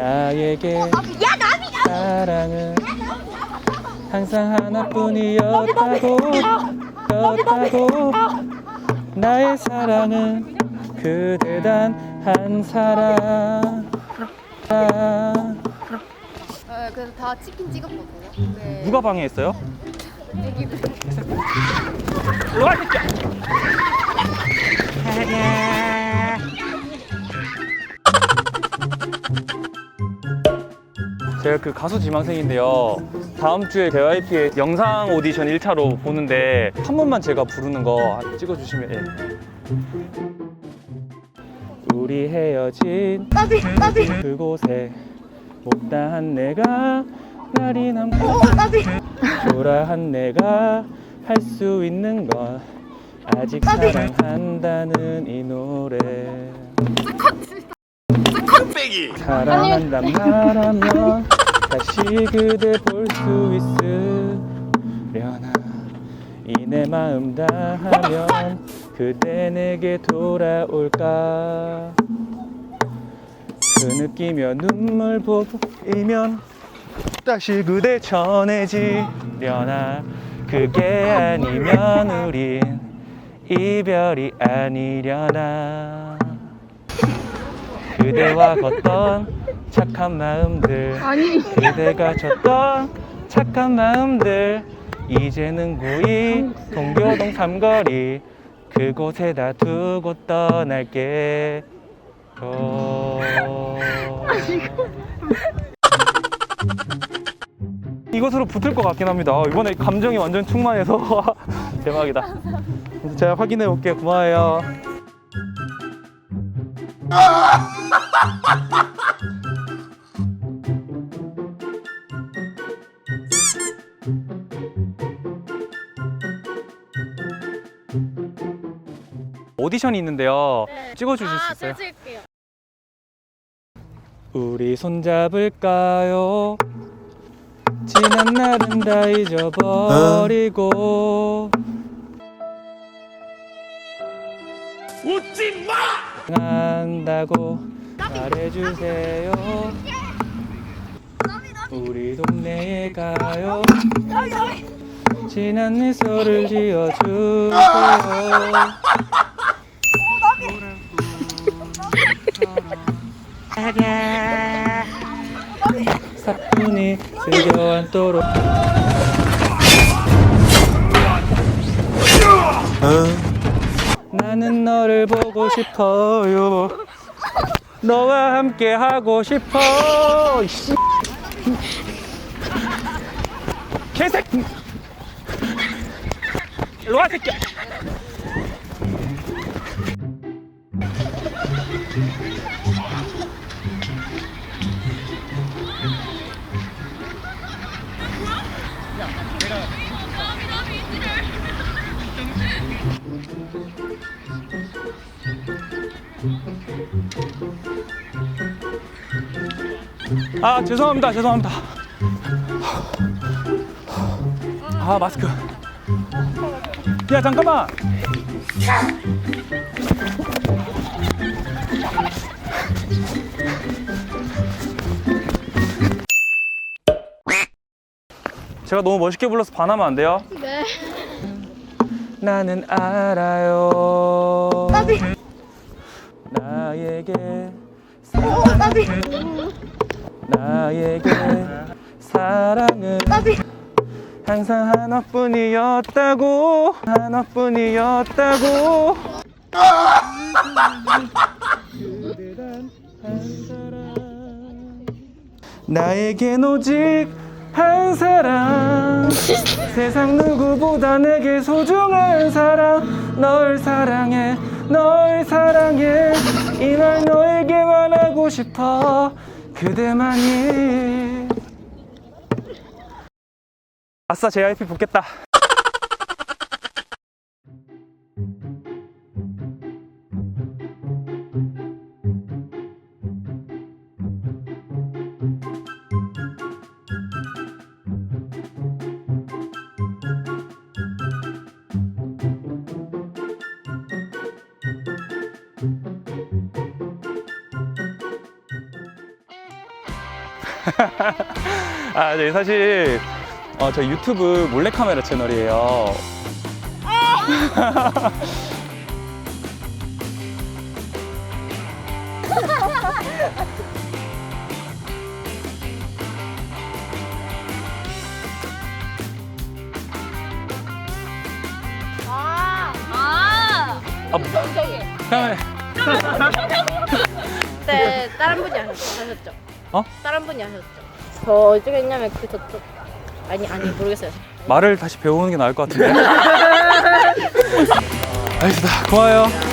나에게 사랑은 항상 하나뿐이었다고 였다고 나의 사랑은 그 대 단한 사랑 네, 그래서 다 치킨 찍었거든요. 네. 누가 방해했어요? 애기들. 와, 새끼야. 제가 그 가수 지망생인데요. 다음 주에 JYP의 영상 오디션 1차로 보는데 한 번만 제가 부르는 거 찍어주시면 예. 우리 헤어진 나비, 나비, 그곳에 못다한 내가 날이 남고. 초라한 내가 할 수 있는 건 아직 사랑한다는 이 노래. 사랑한단 말하면 다시 그대 볼 수 있으려나? 이 내 마음 다 하면 그대 내게 돌아올까? 그 느끼며 눈물 보이면 다시 그대 전해지려나? 그게 아니면 우린 이별이 아니려나 그대와 걷던 착한 마음들 그대가 줬던 착한 마음들 이제는 고이 동교동 삼거리 그곳에다 두고 떠날게 요. 이것으로 붙을 것 같긴 합니다. 아, 이번에 감정이 완전 충만해서 대박이다. 제가 확인해 볼게요. 고마워요. 오디션이 있는데요. 찍어주실 수 있어요? 찍을게요. 우리 손잡을까요? 지난 날은 다 잊어버리고 웃지 마! 한다고 말해주세요 우리 동네에 가요 지난 미소를 지어주세요 사뿐히 즐겨 앉도록. 나는 너를 보고 싶어요. 너와 함께 하고 싶어. 씨. 개색 일로 와 새끼야 아 죄송합니다. 죄송합니다. 아 마스크. 야 잠깐만 제가 너무 멋있게 불러서 반하면 안 돼요? 네. 나는 알아요 나비, 나에게 나비, 나에게 사랑은 나비. 항상 하나뿐이었다고 하나뿐이었다고 사람 나에겐 오직 한 사람. 세상 누구보다 내게 소중한 사람. 널 사랑해 널 사랑해. 이말 너에게 말하고 싶어 그대만이. 아싸 JYP 붙겠다 아, 네, 사실 어, 저희 유튜브 몰래카메라 채널이에요. 아, 아. 아, 그냥 네, 다른 분이 하셨, 하셨죠? 어? 다른 분이 하셨죠? 저 어떻게 했냐면 그 저쪽 아니 아니 모르겠어요. 말을 다시 배우는 게 나을 것 같은데. 알겠습니다. 고마워요.